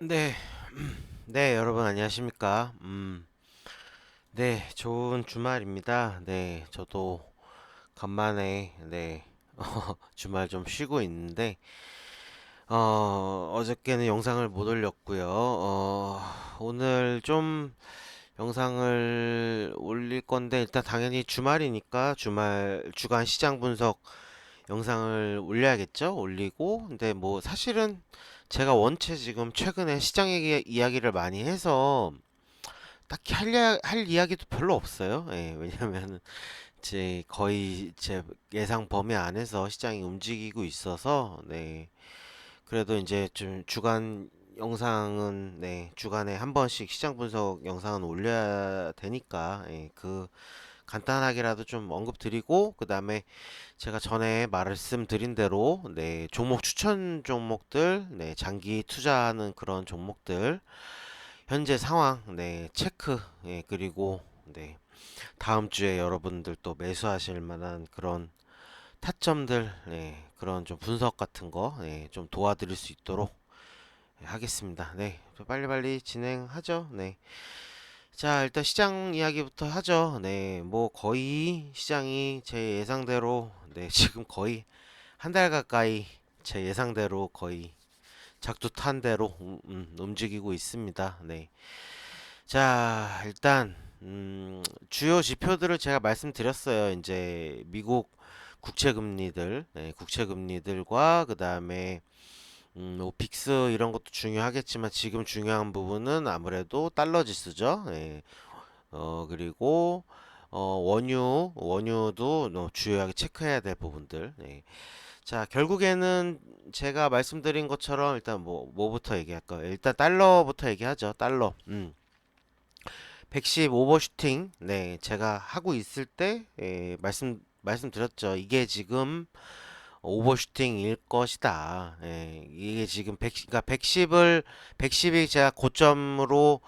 네, 네, 여러분 안녕하십니까? 음, 네, 좋은 주말입니다. 네, 저도 간만에 네, 주말 좀 쉬고 있는데 어, 어저께는 영상을 못 올렸고요. 어, 오늘 좀 영상을 올릴 건데 일단 당연히 주말이니까 주말 주간 시장 분석 영상을 올려야겠죠? 올리고 근데 뭐 사실은 제가 원체 지금 최근에 시장 얘기, 이야기를 많이 해서 딱히 할, 이야- 할 이야기도 별로 없어요. 예, 왜냐면 제 거의 제 예상 범위 안에서 시장이 움직이고 있어서 네. 그래도 이제 좀 주간 영상은 네, 주간에 한 번씩 시장 분석 영상은 올려야 되니까 예, 그 간단하게라도 좀 언급 드리고 그 다음에 제가 전에 말씀드린 대로 네, 종목 추천 종목들, 네, 장기 투자하는 그런 종목들 현재 상황 네, 체크 예, 그리고 네, 다음 주에 여러분들 또 매수하실 만한 그런 타점들 네, 그런 좀 분석 같은 거 네, 좀 도와드릴 수 있도록 하겠습니다. 네, 빨리빨리 진행하죠. 네. 자, 일단 시장 이야기부터 하죠. 네, 뭐 거의 시장이 제 예상대로, 네, 지금 거의 한 달 가까이 제 예상대로 거의 작두탄 대로 음, 음, 움직이고 있습니다. 네. 자, 일단 음, 주요 지표들을 제가 말씀드렸어요. 이제 미국 국채 금리들, 네, 국채 금리들과 그다음에 음, 뭐 빅스 이런 것도 중요하겠지만 지금 중요한 부분은 아무래도 달러 지수죠. 예. 어, 그리고 어, 원유, 원유도 뭐 주요하게 체크해야 될 부분들. 예. 자, 결국에는 제가 말씀드린 것처럼 일단 뭐 뭐부터 얘기할까요? 일단 달러부터 얘기하죠. 달러. 음. 110 오버슈팅. 네, 제가 하고 있을 때 예, 말씀 말씀드렸죠. 이게 지금 오버슈팅일 것이다. 예, 이게 지금 100, 그러니까 110을 110이 제가 고점으로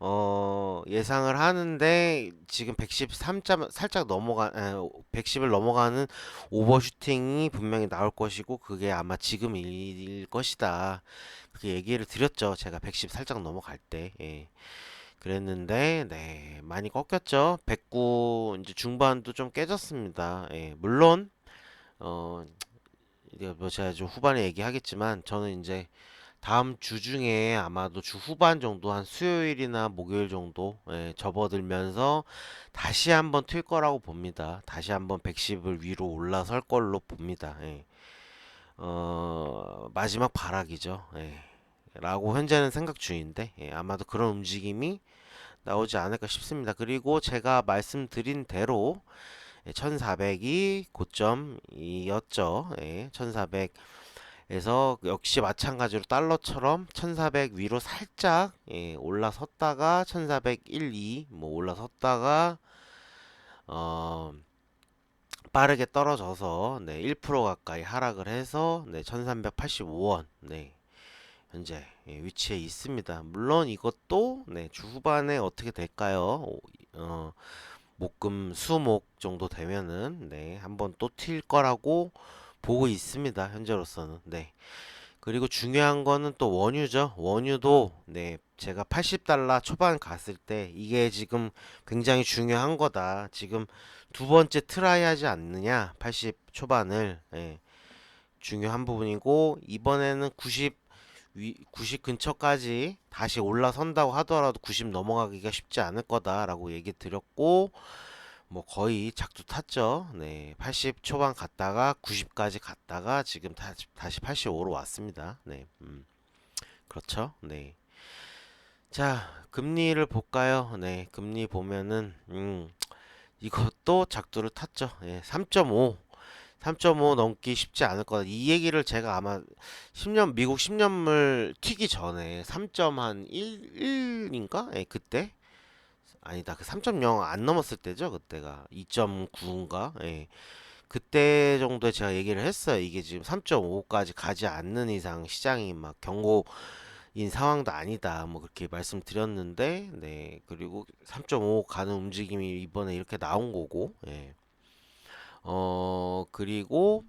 어, 예상을 하는데 지금 113점 살짝 넘어가 에, 110을 넘어가는 오버슈팅이 분명히 나올 것이고 그게 아마 지금일 것이다. 그렇게 얘기를 드렸죠. 제가 110 살짝 넘어갈 때. 예. 그랬는데 네, 많이 꺾였죠. 109 이제 중반도 좀 깨졌습니다. 예, 물론 어, 뭐 제가 좀 후반에 얘기하겠지만 저는 이제 다음 주 중에 아마도 주 후반 정도 한 수요일이나 목요일 정도 예, 접어들면서 다시 한번 튈 거라고 봅니다. 다시 한번 110을 위로 올라설 걸로 봅니다. 예. 어, 마지막 발악이죠. 예. 라고 현재는 생각 중인데 예, 아마도 그런 움직임이 나오지 않을까 싶습니다. 그리고 제가 말씀드린 대로 1400이 고점이었죠. 예, 1400 에서 역시 마찬가지로 달러처럼 1400 위로 살짝 예, 올라섰다가 1401, 2 뭐 올라섰다가 어 빠르게 떨어져서 네, 1% 가까이 하락을 해서 네, 1385원 네, 현재 예, 위치에 있습니다. 물론 이것도 네, 주 후반에 어떻게 될까요? 오, 어, 목금 수목 정도 되면은 네, 한번 또 튈 거라고 보고 있습니다. 현재로서는. 네. 그리고 중요한 거는 또 원유죠. 원유도 네, 제가 80달러 초반 갔을 때 이게 지금 굉장히 중요한 거다. 지금 두 번째 트라이 하지 않느냐? 80 초반을. 예, 중요한 부분이고 이번에는 90 위, 90 근처까지 다시 올라선다고 하더라도 90 넘어가기가 쉽지 않을 거다라고 얘기 드렸고 뭐 거의 작두 탔죠. 네, 80 초반 갔다가 90까지 갔다가 지금 다시, 다시 85로 왔습니다. 네, 음, 그렇죠. 네. 자, 금리를 볼까요? 네, 금리 보면은 음, 이것도 작두를 탔죠. 예, 3.5. 3.5 넘기 쉽지 않을 거다. 이 얘기를 제가 아마 10년 미국 10년물 튀기 전에 3.1인가? 예, 그때 아니다. 그 3.0 안 넘었을 때죠. 그때가 2.9인가? 예. 그때 정도에 제가 얘기를 했어요. 이게 지금 3.5까지 가지 않는 이상 시장이 막 경고 인 상황도 아니다. 뭐 그렇게 말씀드렸는데, 네. 그리고 3.5 가는 움직임이 이번에 이렇게 나온 거고, 예. 어, 그리고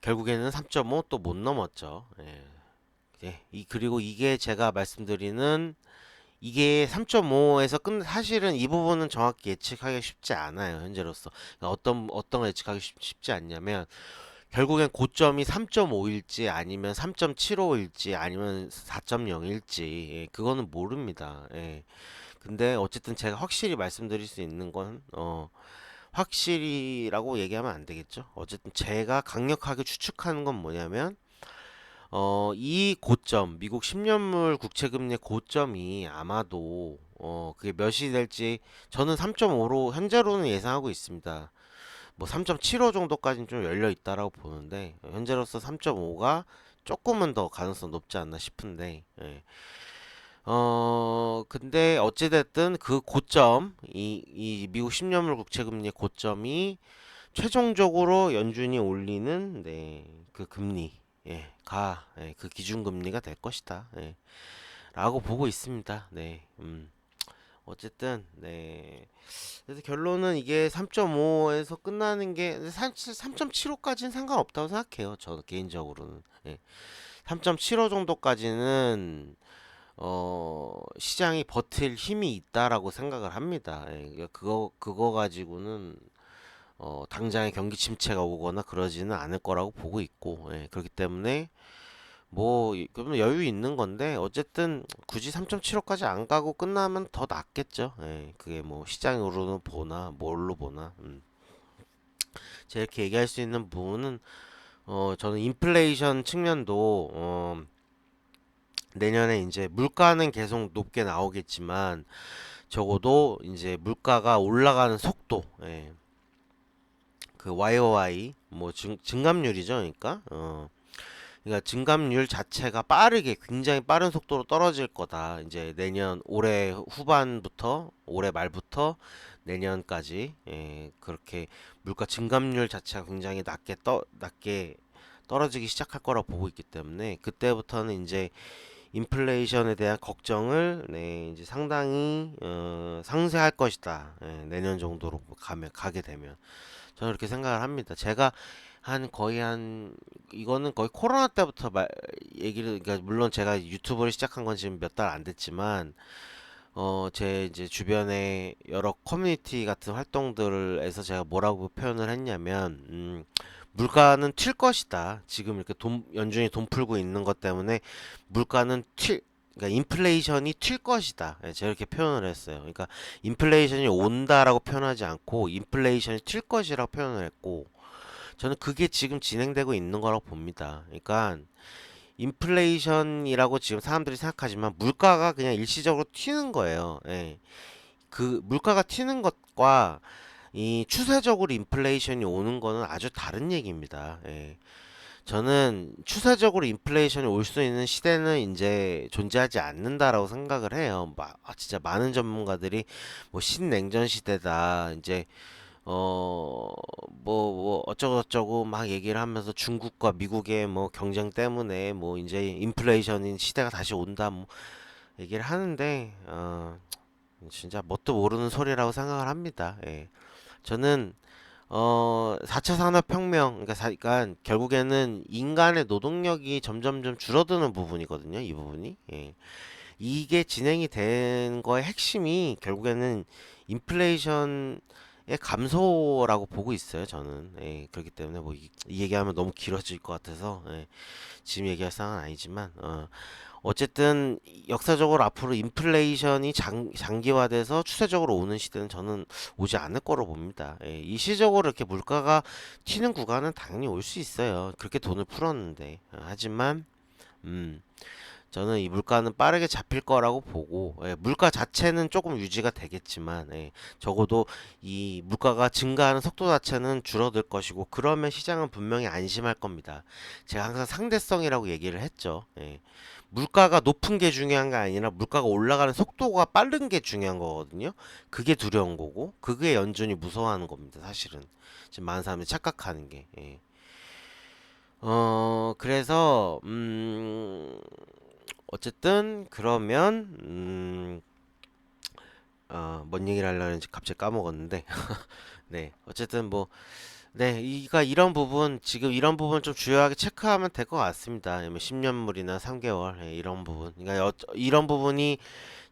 결국에는 3.5 또 못 넘었죠. 예. 예, 이 그리고 이게 제가 말씀드리는 이게 3.5에서 끝 사실은 이 부분은 정확히 예측하기 쉽지 않아요 현재로서 그러니까 어떤 어떤 걸 예측하기 쉽, 쉽지 않냐면 결국엔 고점이 3.5일지 아니면 3.75일지 아니면 4.0일지 예, 그거는 모릅니다. 예. 근데 어쨌든 제가 확실히 말씀드릴 수 있는 건 어, 확실히라고 얘기하면 안 되겠죠. 어쨌든 제가 강력하게 추측하는 건 뭐냐면 어, 이 고점, 미국 10년물 국채금리의 고점이 아마도 어, 그게 몇이 될지 저는 3.5로 현재로는 예상하고 있습니다. 뭐 3.75 정도까지는 좀 열려 있다라고 보는데 현재로서 3.5가 조금은 더 가능성 높지 않나 싶은데 예. 어 근데 어찌됐든 그 고점 이, 이 미국 10년물 국채금리의 고점이 최종적으로 연준이 올리는 네, 그 금리 예, 가, 예, 그 기준금리가 될 것이다. 예, 라고 보고 있습니다. 네, 음, 어쨌든, 네. 그래서 결론은 이게 3.5에서 끝나는 게 사실 3.75까지는 상관없다고 생각해요. 저 개인적으로는. 예. 3.75 정도까지는 어, 시장이 버틸 힘이 있다라고 생각을 합니다. 예, 그러니까 그거 그거 가지고는 어, 당장의 경기 침체가 오거나 그러지는 않을 거라고 보고 있고 예, 그렇기 때문에 뭐 이- 그러면 여유 있는 건데 어쨌든 굳이 3.75까지 안 가고 끝나면 더 낫겠죠. 예, 그게 뭐 시장으로는 보나 뭘로 보나 음. 제가 이렇게 얘기할 수 있는 부분은 어, 저는 인플레이션 측면도 어, 내년에 이제 물가는 계속 높게 나오겠지만 적어도 이제 물가가 올라가는 속도 예. 그 YOY 뭐 증, 증감률이죠 그러니까. 어. 그러니까 증감률 자체가 빠르게 굉장히 빠른 속도로 떨어질 거다. 이제 내년 올해 후반부터 올해 말부터 내년까지 예, 그렇게 물가 증감률 자체가 굉장히 낮게 떠 낮게 떨어지기 시작할 거라고 보고 있기 때문에 그때부터는 이제 인플레이션에 대한 걱정을 네, 이제 상당히 어, 상쇄할 것이다. 예, 내년 정도로 가면 가게 되면 저는 그렇게 생각을 합니다. 제가 한 거의 한 이거는 거의 코로나 때부터 말, 얘기를 그러니까 물론 제가 유튜브를 시작한 건 지금 몇 달 안 됐지만 어, 제 이제 주변에 여러 커뮤니티 같은 활동들에서 제가 뭐라고 표현을 했냐면 음, 물가는 튈 것이다. 지금 이렇게 돈 연준이 돈 풀고 있는 것 때문에 물가는 튈 그러니까 인플레이션이 튈 것이다. 예, 제가 이렇게 표현을 했어요. 그러니까 인플레이션이 온다라고 표현하지 않고 인플레이션이 튈 것이라고 표현을 했고 저는 그게 지금 진행되고 있는 거라고 봅니다. 그러니까 인플레이션이라고 지금 사람들이 생각하지만 물가가 그냥 일시적으로 튀는 거예요. 예. 그 물가가 튀는 것과 이 추세적으로 인플레이션이 오는 거는 아주 다른 얘기입니다. 예. 저는 추세적으로 인플레이션이 올 수 있는 시대는 이제 존재하지 않는다라고 생각을 해요. 마, 아, 진짜 많은 전문가들이 뭐 신냉전 시대다. 이제 어, 뭐, 뭐, 어쩌고저쩌고 막 얘기를 하면서 중국과 미국의 뭐 경쟁 때문에 뭐 이제 인플레이션인 시대가 다시 온다 뭐 얘기를 하는데, 어, 진짜 뭣도 모르는 소리라고 생각을 합니다. 예. 저는 어, 4차 산업혁명, 그러니까, 사, 그러니까 결국에는 인간의 노동력이 점점점 줄어드는 부분이거든요. 이 부분이. 예. 이게 진행이 된 거의 핵심이 결국에는 인플레이션의 감소라고 보고 있어요. 저는. 예. 그렇기 때문에 뭐 이, 이 얘기하면 너무 길어질 것 같아서 예. 지금 얘기할 상황은 아니지만 어, 어쨌든 역사적으로 앞으로 인플레이션이 장, 장기화돼서 추세적으로 오는 시대는 저는 오지 않을 거로 봅니다. 예, 일시적으로 이렇게 물가가 튀는 구간은 당연히 올 수 있어요. 그렇게 돈을 풀었는데. 어, 하지만 음, 저는 이 물가는 빠르게 잡힐 거라고 보고 예, 물가 자체는 조금 유지가 되겠지만 예, 적어도 이 물가가 증가하는 속도 자체는 줄어들 것이고 그러면 시장은 분명히 안심할 겁니다. 제가 항상 상대성이라고 얘기를 했죠. 예. 물가가 높은 게 중요한 게 아니라 물가가 올라가는 속도가 빠른 게 중요한 거거든요. 그게 두려운 거고 그게 연준이 무서워하는 겁니다. 사실은 지금 많은 사람들이 착각하는 게. 예. 어 그래서 음 어쨌든 그러면 음 어, 뭔 얘기를 하려는지 갑자기 까먹었는데 네 어쨌든 뭐 네, 이가 이런 부분 지금 이런 부분 좀 주요하게 체크하면 될 것 같습니다. 10년물이나 3개월 예, 이런 부분. 그러니까 여, 이런 부분이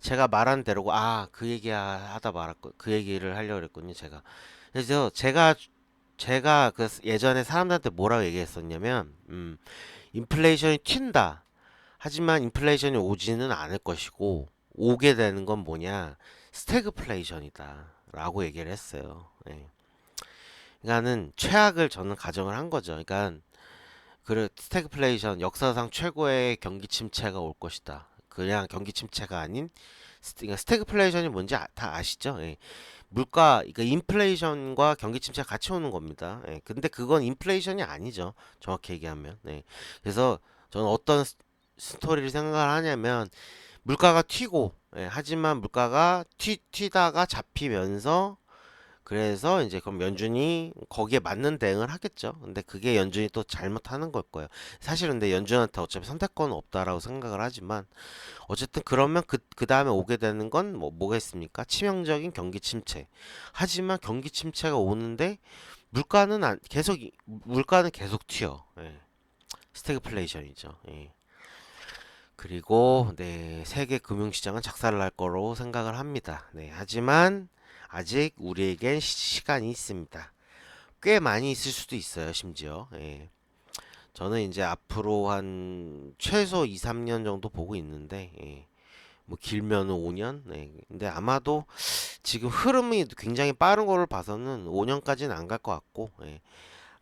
제가 말한 대로고 아, 그 얘기 하다 말았고 그 얘기를 하려고 그랬군요, 제가. 그래서 제가 제가 그 예전에 사람들한테 뭐라고 얘기했었냐면 음, 인플레이션이 튄다. 하지만 인플레이션이 오지는 않을 것이고 오게 되는 건 뭐냐? 스태그플레이션이다. 라고 얘기를 했어요. 예. 그러니까는 최악을 저는 가정을 한 거죠. 그러니까 그 스태그플레이션 역사상 최고의 경기 침체가 올 것이다. 그냥 경기 침체가 아닌 스- 그러니까 스태그플레이션이 뭔지 아- 다 아시죠? 예. 물가, 그러니까 인플레이션과 경기 침체가 같이 오는 겁니다. 예. 근데 그건 인플레이션이 아니죠. 정확히 얘기하면. 예. 그래서 저는 어떤 스- 스토리를 생각을 하냐면 물가가 튀고, 예. 하지만 물가가 튀, 튀다가 잡히면서 그래서 이제 그럼 연준이 거기에 맞는 대응을 하겠죠. 근데 그게 연준이 또 잘못하는 걸 거예요. 사실은 근데 연준한테 어차피 선택권은 없다라고 생각을 하지만 어쨌든 그러면 그, 그 다음에 오게 되는 건 뭐, 뭐가 있습니까? 치명적인 경기 침체. 하지만 경기 침체가 오는데 물가는 안, 계속, 이- 물가는 계속 튀어. 예. 스태그플레이션이죠. 예. 그리고 네, 세계 금융시장은 작살날 거로 생각을 합니다. 네, 하지만 아직 우리에겐 시- 시간이 있습니다. 꽤 많이 있을 수도 있어요, 심지어. 예. 저는 이제 앞으로 한 최소 2, 3년 정도 보고 있는데, 예. 뭐 길면은 5년? 네. 근데 아마도 지금 흐름이 굉장히 빠른 거를 봐서는 5년까지는 안 갈 것 같고, 예.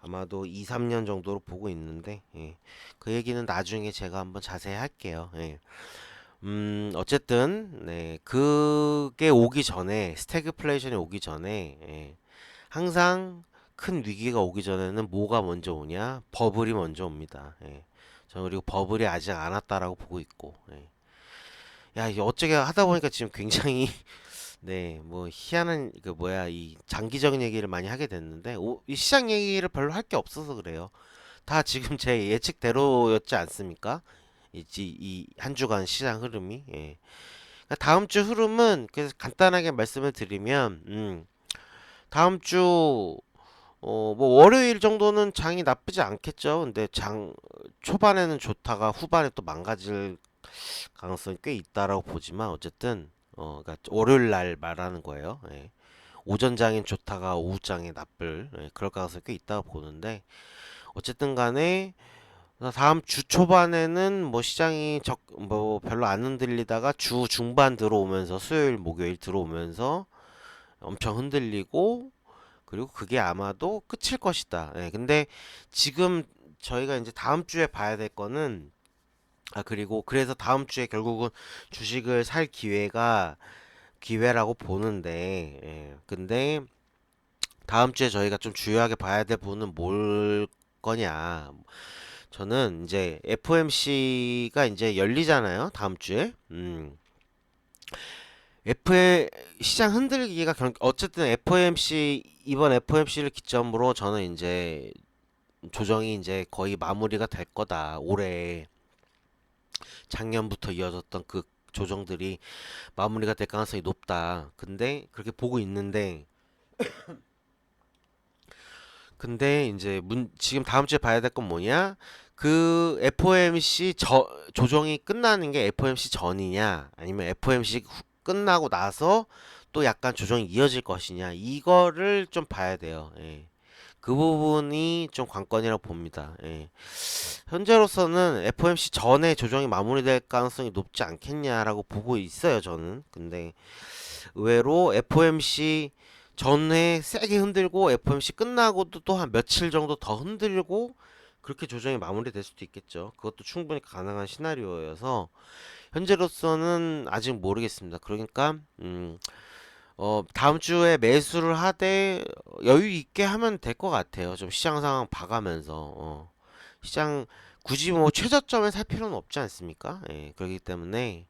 아마도 2, 3년 정도로 보고 있는데, 예. 그 얘기는 나중에 제가 한번 자세히 할게요. 예. 음, 어쨌든, 네, 그게 오기 전에, 스태그플레이션이 오기 전에, 예, 항상 큰 위기가 오기 전에는 뭐가 먼저 오냐? 버블이 먼저 옵니다. 예. 저는 그리고 버블이 아직 안 왔다라고 보고 있고, 예. 야, 어쩌게 하다 보니까 지금 굉장히, 네, 뭐, 희한한, 그, 뭐야, 이 장기적인 얘기를 많이 하게 됐는데, 오, 이 시장 얘기를 별로 할 게 없어서 그래요. 다 지금 제 예측대로였지 않습니까? 이한 주간 시장 흐름이. 예. 그러니까 다음 주 흐름은 그래서 간단하게 말씀을 드리면 음, 다음 주 어, 뭐 월요일 정도는 장이 나쁘지 않겠죠. 근데 장 초반에는 좋다가 후반에 또 망가질 가능성이 꽤 있다라고 보지만 어쨌든 어, 그러니까 월요일 날 말하는 거예요. 예. 오전 장엔 좋다가 오후 장에 나쁠 예, 그럴 가능성이 꽤 있다고 보는데 어쨌든 간에 다음 주 초반에는 뭐 시장이 적, 뭐 별로 안 흔들리다가 주 중반 들어오면서 수요일, 목요일 들어오면서 엄청 흔들리고 그리고 그게 아마도 끝일 것이다. 예, 근데 지금 저희가 이제 다음 주에 봐야 될 거는 아 그리고 그래서 다음 주에 결국은 주식을 살 기회가 기회라고 보는데 예, 근데 다음 주에 저희가 좀 주요하게 봐야 될 부분은 뭘 거냐 저는 이제 FOMC가 이제 열리잖아요. 다음 주에. 음. F 시장 흔들기가 결- 어쨌든 FOMC 이번 FOMC를 기점으로 저는 이제 조정이 이제 거의 마무리가 될 거다. 올해 작년부터 이어졌던 그 조정들이 마무리가 될 가능성이 높다. 근데 그렇게 보고 있는데 근데 이제 문, 지금 다음 주에 봐야 될 건 뭐냐? 그 FOMC 저, 조정이 끝나는 게 FOMC 전이냐, 아니면 FOMC 후- 끝나고 나서 또 약간 조정이 이어질 것이냐, 이거를 좀 봐야 돼요. 예. 그 부분이 좀 관건이라고 봅니다. 예. 현재로서는 FOMC 전에 조정이 마무리될 가능성이 높지 않겠냐라고 보고 있어요, 저는. 근데 의외로 FOMC 전에 세게 흔들고 FOMC 끝나고도 또 한 며칠 정도 더 흔들고 그렇게 조정이 마무리될 수도 있겠죠. 그것도 충분히 가능한 시나리오여서 현재로서는 아직 모르겠습니다. 그러니까 음, 어, 다음 주에 매수를 하되 여유 있게 하면 될 것 같아요. 좀 시장 상황 봐가면서 어, 시장 굳이 뭐 최저점에 살 필요는 없지 않습니까? 예, 그렇기 때문에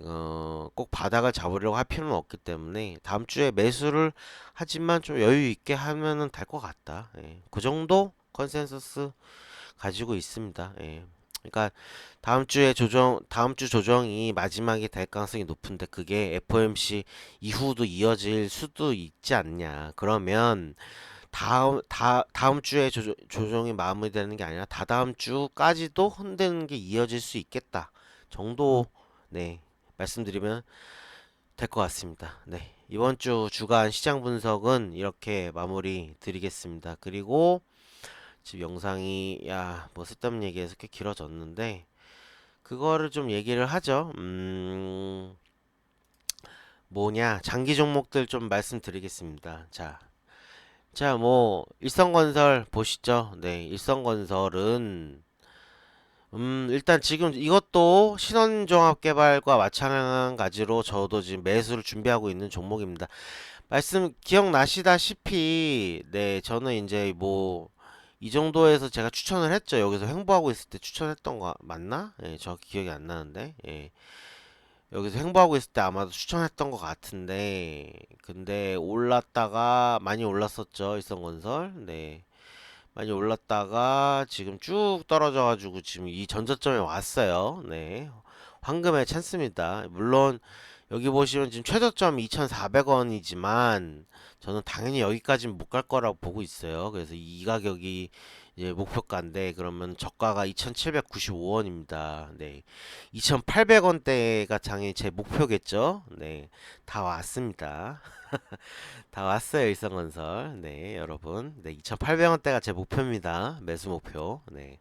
어, 꼭 바닥을 잡으려고 할 필요는 없기 때문에 다음 주에 매수를 하지만 좀 여유 있게 하면은 될 것 같다. 예. 그 정도 컨센서스 가지고 있습니다. 예. 그러니까 다음 주에 조정, 다음 주 조정이 마지막이 될 가능성이 높은데 그게 FOMC 이후도 이어질 수도 있지 않냐. 그러면 다음 다 다음 주에 조정, 조정이 마무리되는 게 아니라 다다음 주까지도 흔드는 게 이어질 수 있겠다 정도 네 말씀드리면 될 것 같습니다. 네 이번 주 주간 시장 분석은 이렇게 마무리 드리겠습니다. 그리고 지금 영상이 야뭐 쓸데없는 얘기해서 꽤 길어졌는데 그거를 좀 얘기를 하죠. 음 뭐냐 장기 종목들 좀 말씀드리겠습니다. 자. 자, 뭐 일성건설 보시죠. 네, 일성건설은 음, 일단 지금 이것도 신원종합개발과 마찬가지로 저도 지금 매수를 준비하고 있는 종목입니다. 말씀 기억나시다시피 네, 저는 이제 뭐 이 정도에서 제가 추천을 했죠. 여기서 횡보하고 있을 때 추천했던 거 맞나? 예, 정확히 기억이 안 나는데. 예. 여기서 횡보하고 있을 때 아마도 추천했던 것 같은데 근데 올랐다가 많이 올랐었죠 일성건설 네 많이 올랐다가 지금 쭉 떨어져 가지고 지금 이 전저점에 왔어요 네 황금의 찬스입니다 물론 여기 보시면 지금 최저점 2,400원이지만 저는 당연히 여기까지는 못 갈 거라고 보고 있어요 그래서 이 가격이 이제 목표가인데 그러면 저가가 2,795원입니다. 네. 2,800원대가 장애 제 목표겠죠? 네. 다 왔습니다. 다 왔어요, 일성건설. 네, 여러분. 네, 2,800원대가 제 목표입니다. 매수 목표. 네.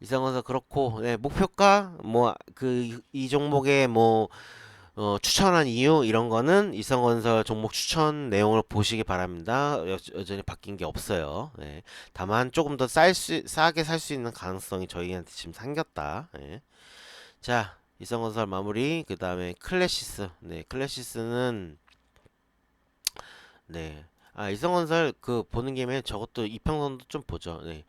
일성건설 그렇고 네, 목표가 뭐 그 이 종목의 뭐 어, 추천한 이유 이런 거는 이성건설 종목 추천 내용을 보시기 바랍니다. 여, 여전히 바뀐 게 없어요. 네. 다만 조금 더 쌀 수, 싸게 살 수 있는 가능성이 저희한테 지금 생겼다. 네. 자, 이성건설 마무리. 그 다음에 클래시스. 네, 클래시스는 네. 아, 이성건설 그 보는 김에 저것도 이평선도 좀 보죠. 네.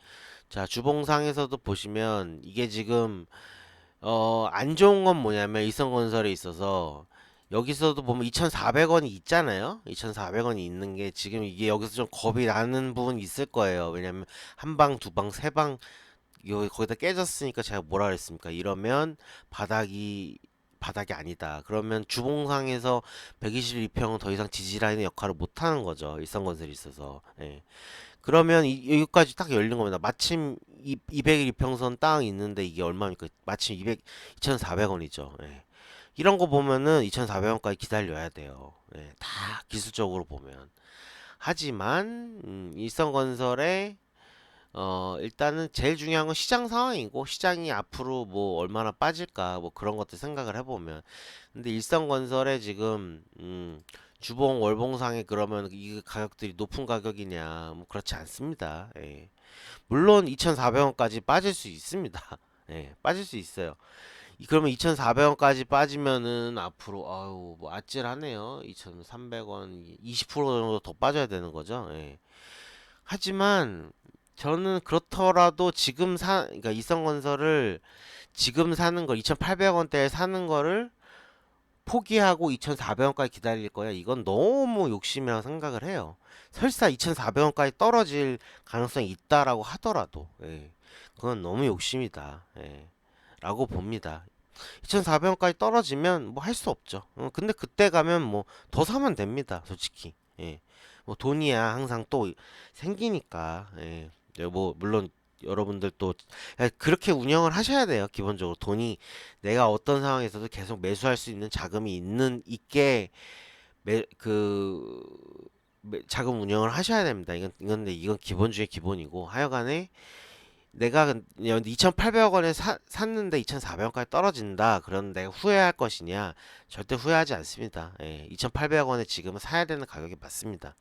자, 주봉상에서도 보시면 이게 지금 어, 안 좋은 건 뭐냐면 이성건설에 있어서 여기서도 보면 2,400원이 있잖아요. 2,400원이 있는 게 지금 이게 여기서 좀 겁이 나는 부분이 있을 거예요. 왜냐면 한 방, 두 방, 세 방, 여기 거기다 깨졌으니까 제가 뭐라 그랬습니까? 이러면 바닥이 바닥이 아니다. 그러면 주봉상에서 122평은 더 이상 지지라인의 역할을 못 하는 거죠. 일성건설이 있어서. 예. 그러면 이, 여기까지 딱 열린 겁니다. 마침 200일 이평선 땅 있는데 이게 얼마입니까? 마침 200, 2,400원이죠. 예. 이런 거 보면은 2,400원까지 기다려야 돼요. 예. 다 기술적으로 보면. 하지만 음, 일성건설의 어 일단은 제일 중요한 건 시장 상황이고 시장이 앞으로 뭐 얼마나 빠질까 뭐 그런 것들 생각을 해보면 근데 일성건설에 지금 음 주봉 월봉상에 그러면 이 가격들이 높은 가격이냐 뭐 그렇지 않습니다. 예. 물론 2,400원까지 빠질 수 있습니다. 예, 빠질 수 있어요. 그러면 2,400원까지 빠지면은 앞으로 아유 뭐 아찔하네요. 2,300원 20% 정도 더 빠져야 되는 거죠. 예. 하지만 저는 그렇더라도 지금 사 그러니까 이성건설을 지금 사는 걸 2,800원대에 사는 거를 포기하고 2,400원까지 기다릴 거야. 이건 너무 욕심이라고 생각을 해요. 설사 2,400원까지 떨어질 가능성이 있다라고 하더라도, 예. 그건 너무 욕심이다. 예. 라고 봅니다. 2,400원까지 떨어지면 뭐 할 수 없죠. 어, 근데 그때 가면 뭐 더 사면 됩니다. 솔직히. 예. 뭐 돈이야 항상 또 생기니까. 예. 네, 뭐 물론 여러분들 또 그렇게 운영을 하셔야 돼요. 기본적으로 돈이 내가 어떤 상황에서도 계속 매수할 수 있는 자금이 있는 있게 매, 그 매, 자금 운영을 하셔야 됩니다. 이건 이건 이건 기본 중에 기본이고 하여간에 내가 2,800억 원에 사, 샀는데 2,400원까지 떨어진다. 그런 내가 후회할 것이냐? 절대 후회하지 않습니다. 예, 2,800억 원에 지금은 사야 되는 가격이 맞습니다.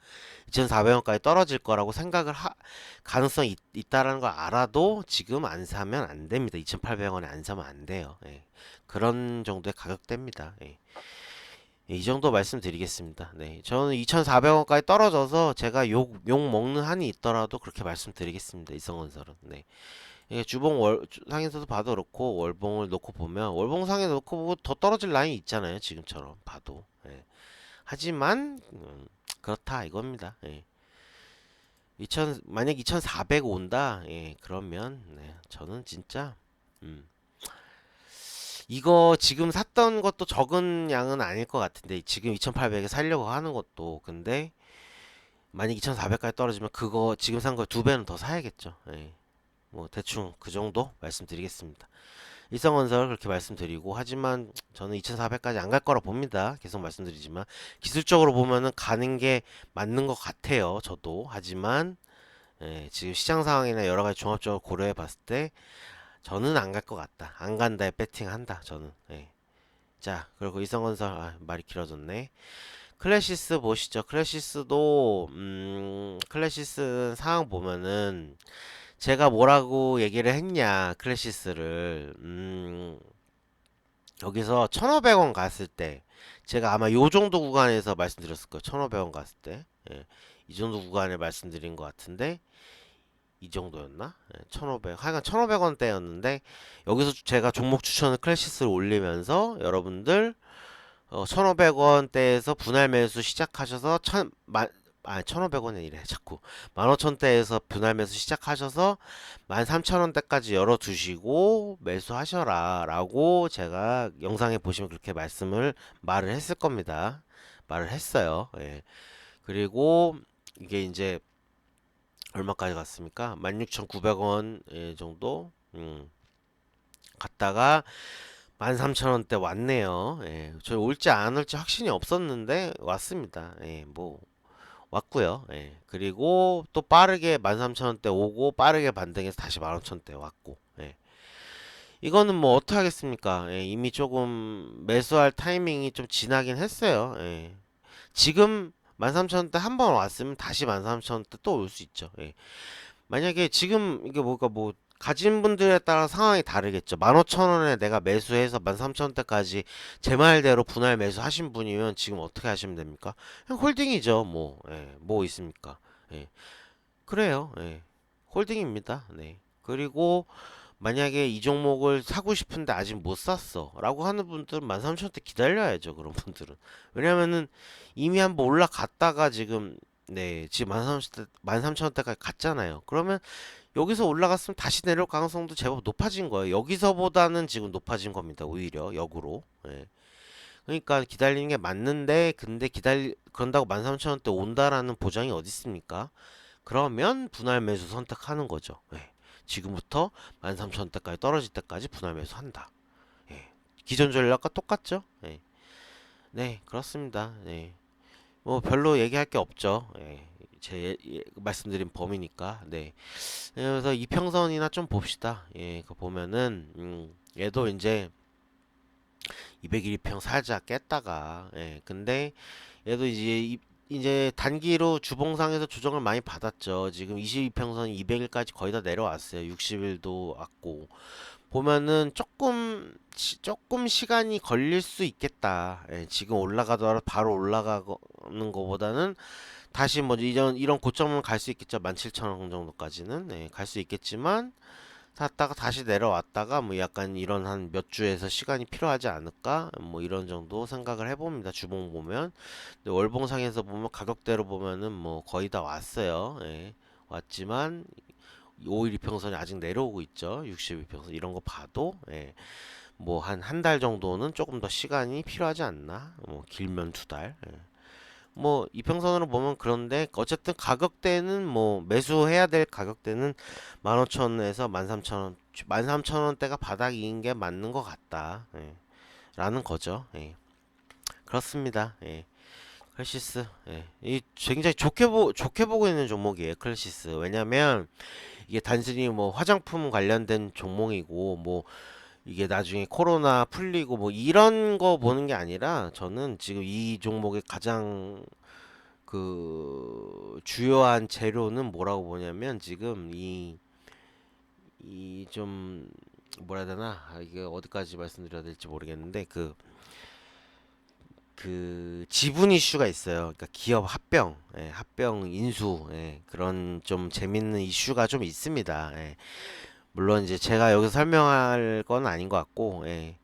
2,400원까지 떨어질 거라고 생각을 하, 가능성이 있, 다라는걸 알아도 지금 안 사면 안 됩니다. 2,800원에 안 사면 안 돼요. 예, 그런 정도의 가격대입니다. 예. 예, 이 정도 말씀드리겠습니다. 네, 저는 2,400원까지 떨어져서 제가 욕, 욕 먹는 한이 있더라도 그렇게 말씀드리겠습니다. 이성건설은. 네. 예, 주봉 월 상에서도 봐도 그렇고 월봉을 놓고 보면 월봉 상에 놓고 보고 더 떨어질 라인이 있잖아요. 지금처럼 봐도. 예. 하지만 음, 그렇다 이겁니다. 예. 2000 만약 2,400 온다. 예, 그러면 네, 저는 진짜 음. 이거 지금 샀던 것도 적은 양은 아닐 것 같은데 지금 2800에 살려고 하는 것도 근데 만약 2,400까지 떨어지면 그거 지금 산거두 배는 더 사야겠죠. 예. 뭐 대충 그 정도 말씀드리겠습니다. 일성건설 그렇게 말씀드리고 하지만 저는 2,400까지 안 갈 거라 봅니다. 계속 말씀드리지만 기술적으로 보면은 가는 게 맞는 것 같아요. 저도 하지만 예, 지금 시장 상황이나 여러 가지 종합적으로 고려해 봤을 때 저는 안 갈 것 같다. 안 간다에 배팅한다. 저는. 예. 자 그리고 일성건설 아, 말이 길어졌네. 클래시스 보시죠. 클래시스도 음, 클래시스 상황 보면은 제가 뭐라고 얘기를 했냐 클래시스를 음, 여기서 1,500원 갔을 때 제가 아마 요 정도 구간에서 말씀드렸을 거예요. 1,500원 갔을 때. 예, 이 정도 구간에 말씀드린 것 같은데 이 정도였나? 예, 1,500. 하여간 1,500원대였는데 여기서 제가 종목 추천을 클래시스를 올리면서 여러분들 어, 1,500원대에서 분할 매수 시작하셔서 천, 만, 아, 1,500원에 이래, 자꾸. 15,000대에서 분할 매수 시작하셔서 13,000원대까지 열어두시고 매수하셔라. 라고 제가 영상에 보시면 그렇게 말씀을, 말을 했을 겁니다. 말을 했어요. 예. 그리고 이게 이제 얼마까지 갔습니까? 16,900원 예, 정도? 음, 갔다가 13,000원대 왔네요. 예, 저 올지 안 올지 확신이 없었는데 왔습니다. 예, 뭐 왔고요. 예, 그리고 또 빠르게 13,000원대 오고 빠르게 반등해서 다시 15,000원대 왔고. 예. 이거는 뭐 어떻게 하겠습니까? 예, 이미 조금 매수할 타이밍이 좀 지나긴 했어요. 예. 지금 13,000원대 한 번 왔으면 다시 13,000원대 또 올 수 있죠. 예. 만약에 지금 이게 뭐가 뭐 가진 분들에 따라 상황이 다르겠죠. 15,000원에 내가 매수해서 13,000원대까지 제 말대로 분할 매수하신 분이면 지금 어떻게 하시면 됩니까? 그냥 홀딩이죠. 뭐, 예, 뭐 있습니까? 예. 그래요. 예. 홀딩입니다. 네. 그리고 만약에 이 종목을 사고 싶은데 아직 못 샀어 라고 하는 분들은 13,000원대 기다려야죠. 그런 분들은. 왜냐면은 이미 한번 올라갔다가 지금 네, 지금 13,000원대, 13,000원대까지 갔잖아요. 그러면 여기서 올라갔으면 다시 내려올 가능성도 제법 높아진 거예요. 여기서보다는 지금 높아진 겁니다. 오히려 역으로. 예. 그러니까 기다리는 게 맞는데 근데 기다리 그런다고 13,000원대 온다라는 보장이 어디 있습니까? 그러면 분할 매수 선택하는 거죠. 예. 지금부터 13,000원대까지 떨어질 때까지 분할 매수 한다. 예. 기존 전략과 똑같죠? 예. 네, 그렇습니다. 네. 뭐 별로 얘기할 게 없죠. 예. 제 예- 예- 말씀드린 범위니까. 네. 그래서 이평선이나 좀 봅시다. 예, 그 보면은 음, 얘도 이제 201평 살짝 깼다가 예, 근데 얘도 이제 이, 이제 단기로 주봉상에서 조정을 많이 받았죠. 지금 22평선 200일까지 거의 다 내려왔어요. 60일도 왔고 보면은 조금 시- 조금 시간이 걸릴 수 있겠다. 예, 지금 올라가더라도 바로 올라가는 것보다는 다시 뭐 이런 이런 고점은 갈수 있겠죠. 17,000원 정도까지는 네, 갈수 있겠지만 샀다가 다시 내려왔다가 뭐 약간 이런 한 몇 주에서 시간이 필요하지 않을까? 뭐 이런 정도 생각을 해봅니다. 주봉 보면 근데 월봉상에서 보면 가격대로 보면은 뭐 거의 다 왔어요. 예, 왔지만 5일 이평선이 아직 내려오고 있죠. 60 이평선 이런 거 봐도 예, 뭐 한 한 달 정도는 조금 더 시간이 필요하지 않나? 뭐 길면 두 달. 예. 뭐 이평선으로 보면 그런데 어쨌든 가격대는 뭐 매수해야 될 가격대는 15,000원에서 13,000원 13,000원대가 바닥인 게 맞는 것 같다. 예. 라는 거죠. 예. 그렇습니다. 예. 클래시스 예. 이 굉장히 좋게 보 좋게 보고 있는 종목이에요. 클래시스. 왜냐면 이게 단순히 뭐 화장품 관련된 종목이고 뭐 이게 나중에 코로나 풀리고 뭐 이런 거 보는 게 아니라 저는 지금 이 종목의 가장 그 주요한 재료는 뭐라고 보냐면 지금 이 이 좀 뭐라 해야 되나 아, 이게 어디까지 말씀드려야 될지 모르겠는데 그그 지분 이슈가 있어요. 그러니까 기업 합병, 예, 합병 인수 예, 그런 좀 재밌는 이슈가 좀 있습니다. 예. 물론 이제 제가 여기서 설명할 건 아닌 것 같고, 예.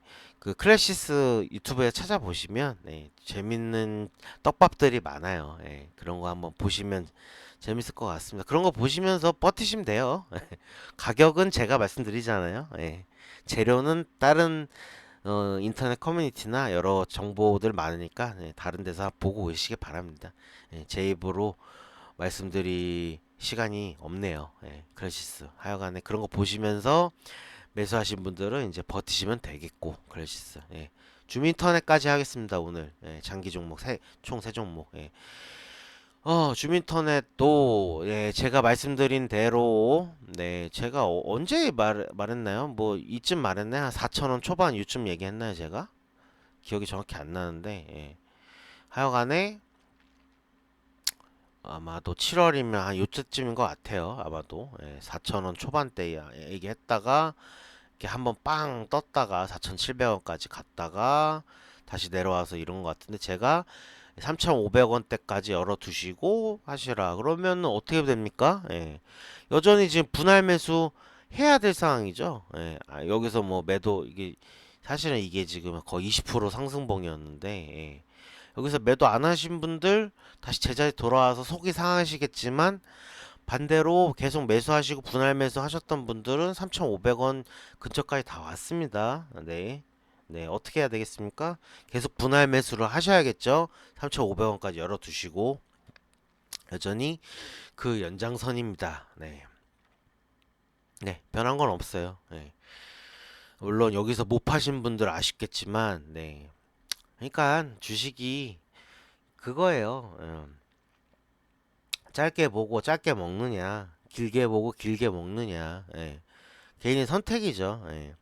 그 클래시스 유튜브에 찾아보시면 예, 재밌는 떡밥들이 많아요. 예, 그런 거 한번 보시면 재밌을 것 같습니다. 그런 거 보시면서 버티시면 돼요. 가격은 제가 말씀드리잖아요. 예. 재료는 다른 어, 인터넷 커뮤니티나 여러 정보들 많으니까 예, 다른 데서 보고 오시기 바랍니다. 예, 제 입으로 말씀드릴 시간이 없네요. 예, 크래시스. 하여간에 그런 거 보시면서 매수하신 분들은 이제 버티시면 되겠고 크래시스. 예. 주민턴에까지 하겠습니다 오늘 예, 장기 종목 총세 종목. 예. 어 주민턴에도 예, 제가 말씀드린 대로 네 제가 어, 언제 말 말했나요? 뭐 이쯤 말했네 한 4천원 초반 이쯤 얘기했나요 제가? 기억이 정확히 안 나는데 예. 하여간에 아마도 7월이면 한 요때쯤인 것 같아요. 아마도 예, 4,000원 초반대 얘기했다가 이렇게 한번 빵 떴다가 4,700원까지 갔다가 다시 내려와서 이런 것 같은데 제가 3,500원대까지 열어두시고 하시라. 그러면 어떻게 됩니까? 예, 여전히 지금 분할 매수 해야 될 상황이죠. 예, 아, 여기서 뭐 매도 이게 사실은 이게 지금 거의 20% 상승봉이었는데 예. 여기서 매도 안 하신 분들 다시 제자리 돌아와서 속이 상하시겠지만 반대로 계속 매수하시고 분할 매수 하셨던 분들은 3,500원 근처까지 다 왔습니다. 네. 네, 어떻게 해야 되겠습니까? 계속 분할 매수를 하셔야겠죠. 3,500원까지 열어 두시고 여전히 그 연장선입니다. 네. 네, 변한 건 없어요. 네. 물론 여기서 못 파신 분들 아쉽겠지만 네. 그러니까 주식이 그거예요. 음. 짧게 보고 짧게 먹느냐, 길게 보고 길게 먹느냐. 예. 개인의 선택이죠. 예.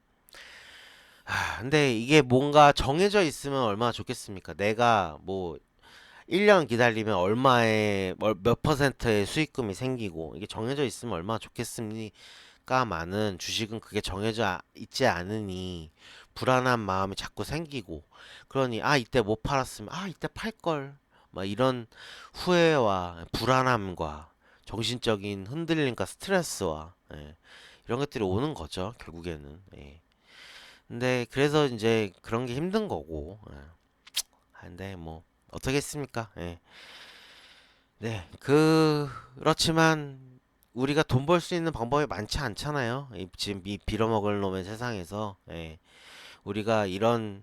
아, 근데 이게 뭔가 정해져 있으면 얼마나 좋겠습니까? 내가 뭐 1년 기다리면 얼마의 몇 퍼센트의 수익금이 생기고 이게 정해져 있으면 얼마나 좋겠습니까? 많은 주식은 그게 정해져 아- 있지 않으니 불안한 마음이 자꾸 생기고 그러니 아 이때 못 팔았으면 아 이때 팔 걸 막 이런 후회와 불안함과 정신적인 흔들림과 스트레스와 예, 이런 것들이 오는 거죠 결국에는 예. 근데 그래서 이제 그런 게 힘든 거고 예. 아, 근데 뭐 어떻겠습니까 예. 네 그렇지만 우리가 돈 벌 수 있는 방법이 많지 않잖아요 이, 지금 이 빌어먹을 놈의 세상에서 예. 우리가 이런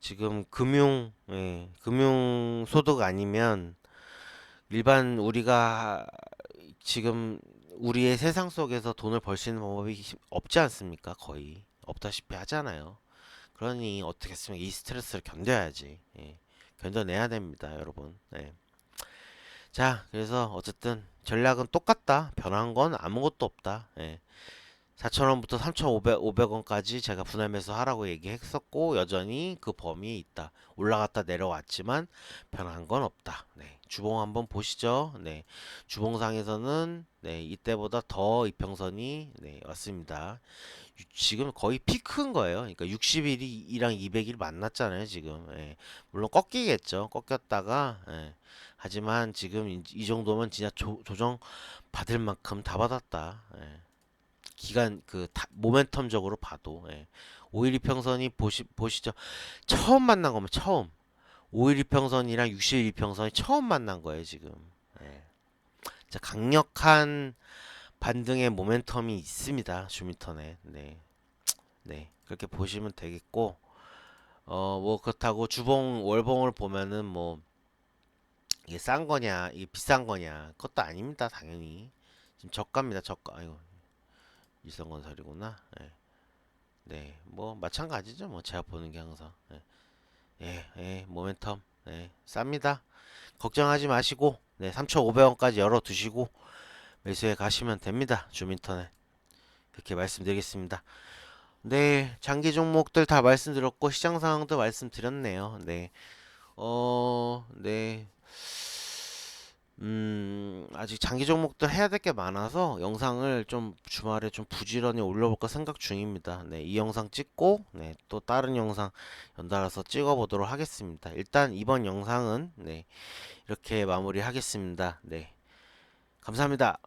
지금 금융 예, 금융 소득 아니면 일반 우리가 지금 우리의 세상 속에서 돈을 벌 수 있는 방법이 힘- 없지 않습니까? 거의 없다시피 하잖아요. 그러니 어떻게 했으면 이 스트레스를 견뎌야지. 예, 견뎌내야 됩니다, 여러분. 예. 자, 그래서 어쨌든 전략은 똑같다. 변한 건 아무것도 없다. 예. 4,000원부터 3,500원까지 제가 분할 매수 하라고 얘기했었고 여전히 그 범위에 있다. 올라갔다 내려왔지만 변한 건 없다. 네. 주봉 한번 보시죠. 네. 주봉상에서는 네, 이때보다 더 이평선이 네, 왔습니다. 유- 지금 거의 피크인 거예요. 그러니까 60일이랑 200일 만났잖아요, 지금. 예. 물론 꺾이겠죠. 꺾였다가 예. 하지만 지금 이, 이 정도면 진짜 조, 조정 받을 만큼 다 받았다. 예. 기간 그 다, 모멘텀적으로 봐도 예. 5일 이평선이 보시 보시죠. 처음 만난 거면 처음 5일 이평선이랑 60일 이평선이 처음 만난 거예요 지금. 예. 자, 강력한 반등의 모멘텀이 있습니다 주미턴에. 네, 네 그렇게 보시면 되겠고 어뭐 그렇다고 주봉 월봉을 보면은 뭐 이게 싼 거냐 이게 비싼 거냐 그것도 아닙니다 당연히 지금 저가입니다 저가 아이고 일성건 설이구나. 예. 네, 뭐 마찬가지죠. 뭐 제가 보는 게 항상 예, 예, 예, 모멘텀 예, 쌉니다. 걱정하지 마시고 네, 3,500원까지 열어 두시고 매수해 가시면 됩니다. 주민턴에 그렇게 말씀드리겠습니다. 네, 장기 종목들 다 말씀드렸고 시장 상황도 말씀드렸네요. 네, 어, 네. 음, 아직 장기 종목들 해야 될 게 많아서 영상을 좀 주말에 좀 부지런히 올려볼까 생각 중입니다. 네, 이 영상 찍고, 네, 또 다른 영상 연달아서 찍어보도록 하겠습니다. 일단 이번 영상은, 네, 이렇게 마무리하겠습니다. 네, 감사합니다.